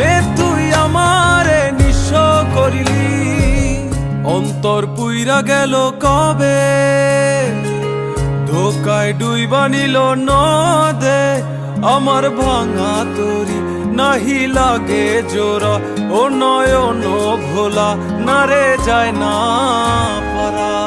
মে তুই আমারে নিঃস্ব করিলি। অন্তর পুইরা গেল কবে? ধোকায় ডুই বানিল নদে। আমার ভাঙা তরি নাহি লাগে জোড়া। ও নয়ন ভোলা, না রে যায় না পারা